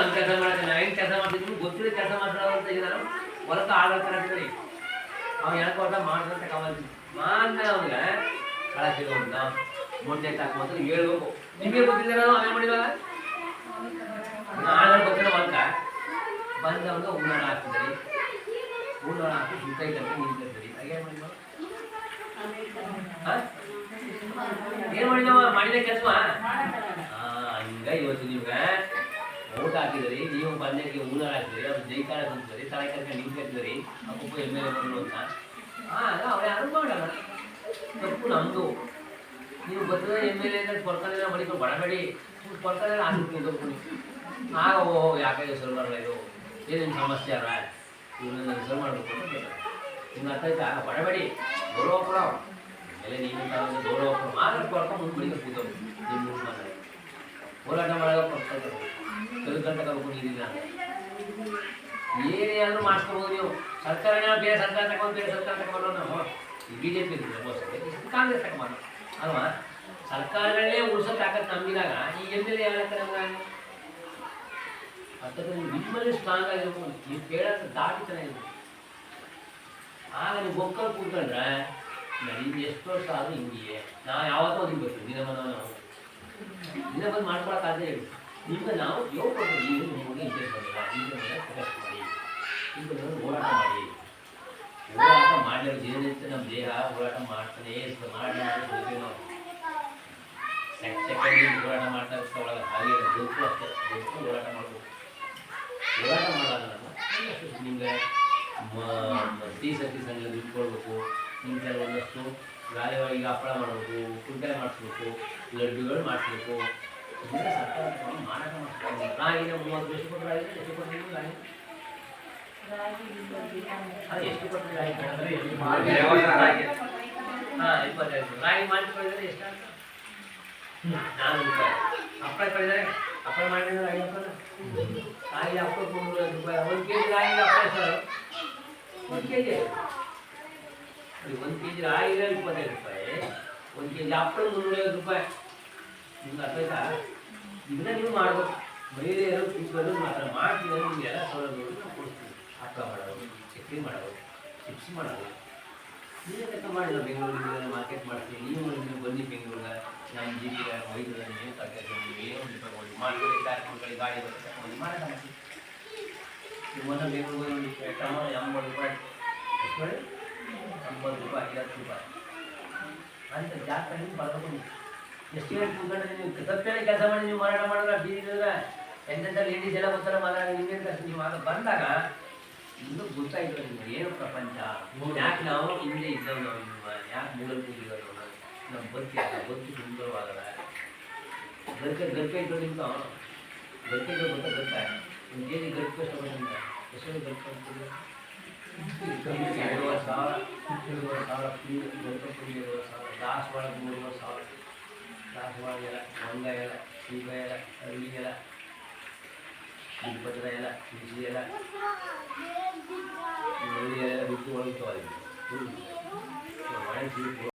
ನನ್ನ ಕೆಲಸ ಮಾಡಕ್ಕೆ ನಾನು ಹೆಂಗ್ ಕೆಲಸ ಮಾಡ್ತಿದ್ರು ಗೊತ್ತಿರೋ ಕೆಲಸ ಮಾಡ್ತಾರ ಅಂತ ಈಗ ನಾನು ಹೊಲಕ್ಕೆ ಆಡಳಿತ ಹಾಕ್ತೀನಿ ಅವ್ನು ಯಾಕೆ ಹೊರ ಮಾಡ್ದಂತ ಕಾವಲ್ತೀನಿ ಮಾಡ್ದೆ ಅವ್ನಿಗೆ ಕಳಕಿರೋನ್ನ ಮುಂದೆ ತಾಕೊಂತ ಹೇಳ್ಬೇಕು. ನಿಮಗೆ ಗೊತ್ತಿಲ್ಲ ನಾವು ಅವೇ ಮಾಡಿವಾಗ? ನಾನು ಗೊತ್ತಿರೋ ಅಂತ ಬಂದವನು ಉಣ್ಣಾಣ ಹಾಕ್ತಿದ್ರಿ ಉಣ್ಣಾಣ ಹಾಕಿ ಸುತ್ತ ಇದ್ದಂತೆ ನಿಂತಿರ್ತೀರಿ ಹಾಗೆ ಮಾಡಿದ್ವ ಏನು ಮಾಡಿದವ ಮಾಡಿದ ಕೆಲಸ ಊಟ ಹಾಕಿದ್ರಿ, ನೀವು ಬಂದಕ್ಕೆ ಊಟ ಹಾಕಿದ್ರಿ, ಅವ್ರು ಜೈಕಾರ ಬಂದ್ರಿ ತಲೆ ಕರ್ಕೊಂಡು ನಿಂತಿರ್ತೀರಿ ಅಪ್ಪ ಎಂ ಎಲ್ ಎ ಬಂದ್ರು ಅಂತ. ಆಗ ಅವ್ರು ಯಾರು ಮಾಡಲ್ಲ. ತಪ್ಪು ನಮ್ದು. ನೀವು ಬರ್ತದೆ ಎಂ ಎಲ್ ಎ ಕೊಡ್ತಾನೆ ಮಡಿಕೊಂಡು ಬಡಬೇಡಿ ಕೊಡ್ತಾನೆ ಹಾಕಿ ಆಗ ಓ ಯಾಕೆ ಹೆಸರು ಬರಲ್ಲ ಇದು? ಏನೇನು ಸಮಸ್ಯೆ ಅಲ್ಲ? ಇವನ್ನ ಹೆಸರು ಮಾಡಬೇಕು ಅಂತ ಕೇಳ ನಿಮ್ಗೆ ಅರ್ಥ ಆಯ್ತಾ? ಬಡಬೇಡಿ ಗೌರವ ಕೊಡ ಎಲ್ಲ ನೀನು ಗೌರವ ಮಾತ್ರ ಕೊಡ್ಕೊಂಡು ಮುಂದೆ ಬಳಿಕ ಕೂತವು ನಿಮ್ಮ ಹೋರಾಟ ಮಾಡೋ ಕೊಡ್ತಾರೆ ಕಲ್ಕಂತ ಕರ್ಕೊಂಡಿದ್ದೀನ ಏನೇ ಆದ್ರೂ ಮಾಡ್ಸ್ಕೊಬೋದು ನೀವು. ಸರ್ಕಾರನೇ ಬೇರೆ ಸರ್ಕಾರ ತಗೊಂಡು ಸರ್ಕಾರ ತಗೊಂಡು ನಾವು ಬಿ ಜೆ ಪಿ ಕಾಂಗ್ರೆಸ್ ತಗೊಂಡು ಅಲ್ವಾ? ಸರ್ಕಾರಗಳೇ ಉಳಿಸೋಕೆ ಆಗತ್ತೆ ನಮ್ಗಿದಾಗ ಈ ಎಂ ಎಲ್ ಎ ಯಾರಕ್ಕೆ ನಮ್ಗೆ ನೀವು ನಿಮ್ಮಲ್ಲಿ ಸ್ಟ್ರಾಂಗ್ ಆಗಿರ್ಬೋದು. ನೀವು ಕೇಳೋದು ದಾಟಿ ಚೆನ್ನಾಗಿರ್ಬೋದು. ಆಗ ನೀವು ಬೊಕ್ಕಲ್ಲಿ ಕೂತ್ಕೊಂಡ್ರೆ ನನಗೆ ಎಷ್ಟು ವರ್ಷ ಆದರೂ ಹಿಂಗೆ ನಾ ಯಾವತ್ತೂ ನಿಮ್ಗೆ ಬರ್ತೀನಿ ದಿನ ಬಂದ ದಿನ ಬಂದು ಮಾಡ್ಕೊಳಕ್ಕಾಗದೆ ಹೇಳಿ ನಿಮ್ಗೆ ನಾವು ಯೋಗ ಕೊಡ್ತೀವಿ ನೀವು ನಿಮಗೆ ಬಂದಿಲ್ಲ ಈಗ ಮಾಡಿ. ಈಗ ಹೋರಾಟ ಮಾಡಿ. ಹೋರಾಟ ಮಾಡಲಿ ದಿನನಿತ್ಯ ನಮ್ಮ ದೇಹ ಹೋರಾಟ ಮಾಡ್ತಾನೆ ಮಾಡಿ ನಾವು. ಹೋರಾಟ ಮಾಡ್ತಾ ಹಾಗೆ ಅಷ್ಟೇ. ಹೋರಾಟ ಮಾಡಬೇಕು ಹೋರಾಟ ಮಾಡಲ್ಲ ನಿಮಗೆ ಟೀ ಸಂಘ ದುಡ್ಡು ನಿಮ್ಗೆ ಕೆಲವೊಂದಷ್ಟು ಗಾಯವಾಗಿ ಹಪ್ಪಳ ಮಾಡಬೇಕು. ಕುಂಟೆ ಮಾಡಿಸ್ಬೇಕು. ಲಡ್ಡುಗಳು ಮಾಡಿಸ್ಬೇಕು. ಇದೆಲ್ಲ ಸರ್ಕಾರ ತಗೊಂಡು ಮಾರಾಟ ರಾಗಿನ ಮೂವತ್ತು ಎಷ್ಟು ಕೊಟ್ಟರೆ ಎಷ್ಟು ಕೊಟ್ಟರೆ ಎಷ್ಟು ರಾಗಿ ಎಷ್ಟು ಹಾಂ ಇಪ್ಪತ್ತೈದು ರಾಗಿ ಮಾಡಿಸ್ಕೊಳ್ಳಿದ್ರೆ ಎಷ್ಟು ನಾನ್ನೂರು ರೂಪಾಯಿ ಹಪ್ಪಳ ಕಳಿದರೆ ಹಪ್ಪಳ ಮಾಡಿದ್ರೆ ರಾಗಿ ಮುನ್ನೂರೈವತ್ತು ರೂಪಾಯಿ ಒಂದು ಕೆ ಜಿ ರಾಗಿ ಹಪ್ಪಳ ಸರ್ ಒಂದು ಕೆ ಜಿ ಒಂದು ಕೆ ಜಿ ರಾಗಿಗೆ ಇಪ್ಪತ್ತೈದು ರೂಪಾಯಿ. ಒಂದು ಕೆ ಜಿ ಹಪ್ಪಳ ಮುನ್ನೂರೈವತ್ತು ರೂಪಾಯಿ. ನಿಮ್ಗೆ ಅರ್ಥ ಆಯ್ತಾ ಇದನ್ನ ನೀವು ಮಾಡ್ಬೇಕು. ಮಹಿಳೆಯರು ಕೂತ್ಕೊಂಡು ಮಾತ್ರ ಮಾಡ್ತೀವಿ ನಿಮ್ಗೆ ಎಲ್ಲ ಸೌಲಭ್ಯಗಳು ನಾವು ಕೊಡ್ತೀವಿ. ಅಕ್ಕ ಮಾಡೋದು ಚಕ್ಲಿ ಮಾಡೋದು ಚಿಪ್ಸ್ ಮಾಡೋದು ನೀವೇ ಲೆಕ್ಕ ಮಾಡಿಲ್ಲ ಬೆಂಗಳೂರಿನಲ್ಲಿ ಮಾರ್ಕೆಟ್ ಮಾಡ್ತೀವಿ ನೀವು ನೀವು ಬನ್ನಿ ಬೆಂಗಳೂರಿಗೆ ನಮ್ಮ ಜಿ ಪಿ ವೈದ್ಯರ ನೀವು ತರಕಾರಿ ಏನೋ ತಗೊಳ್ಳಿ ಮಾಡಿ ಕಾರ್ಯಕ್ರಮಗಳಿಗೆ ಗಾಡಿ ಬರುತ್ತೆ. ತಗೊಂಡು ಮಾಡ್ತೀವಿ ನೀವು ಮೊನ್ನೆ ಬೆಂಗಳೂರಿಗೆ ಒಂದು ಟಮೋ ಎಂಬತ್ತು ರೂಪಾಯಿ. ಎಂಬತ್ತು ರೂಪಾಯಿ, ಐವತ್ತು ರೂಪಾಯಿ. ಅಂತ ಜಾಸ್ತಿ ಬರ್ಬೇಕು. ಎಷ್ಟು ಕೂತ್ಕೊಂಡ್ರೆ ನೀವು? ಕೆಲಸ ಮಾಡಿ ನೀವು ಮಾರಾಟ ಮಾಡಿದ್ರೆ ಬೀದಿದ್ರೆ ಎಂತೆಂಥ ಲೇಡೀಸ್ ಎಲ್ಲ ಬರ್ತಾರೆ ಮಾರಾಟ ನಿಮ್ಗೇನು ನೀವು ಆಗ ಬಂದಾಗ ಇನ್ನೂ ಗೊತ್ತಾಯ್ತು ನಿಮ್ಗೆ ಏನು ಪ್ರಪಂಚ. ಯಾಕೆ ನಾವು ಹಿಂದೆ ಇದ್ದವು ನಾವು ಯಾಕೆ ಕೂತಿದ್ದವು ನಾವು? ನಮ್ಮ ಬದುಕಿ ಬದುಕು ಸುಂದರವಾಗಲ್ಲ ಗರ್ಕೆ ಗರ್ಕೆ ಇದ್ದು ನಿಮ್ಗೆ ಗರ್ಕೆ ಇದ್ದು ಗೊತ್ತಾ? ಗೊತ್ತಾ ಒಂದು ಕೆ ಜಿ ಗರ್ಕೆ ಬಂದಿಲ್ಲ ಎಷ್ಟು ಗರ್ಕೆ ಅಂತಿಲ್ಲ ಎರಡುವರೆ ಸಾವಿರ ಎರಡುವರೆ ಸಾವಿರ ಗರ್ಕೆ ಎರಡುವರೆ ಸಾವಿರ. ದಾಸವಾಳ ಮೂರುವರೆ ಸಾವಿರ. ದಾಸವಾಳ ಎಲ ಮಂಗ ಎಲ ಸೀಬ ಎಲ ಅರಳಿ ಎಲ ಇಪ್ಪತ್ತರ ಎಲ ಬಿಸಿ ಎಲ ಒಳ್ಳೆಯ ಬಿಟ್ಟು ಒಳಗೆ ಒಳಗೆ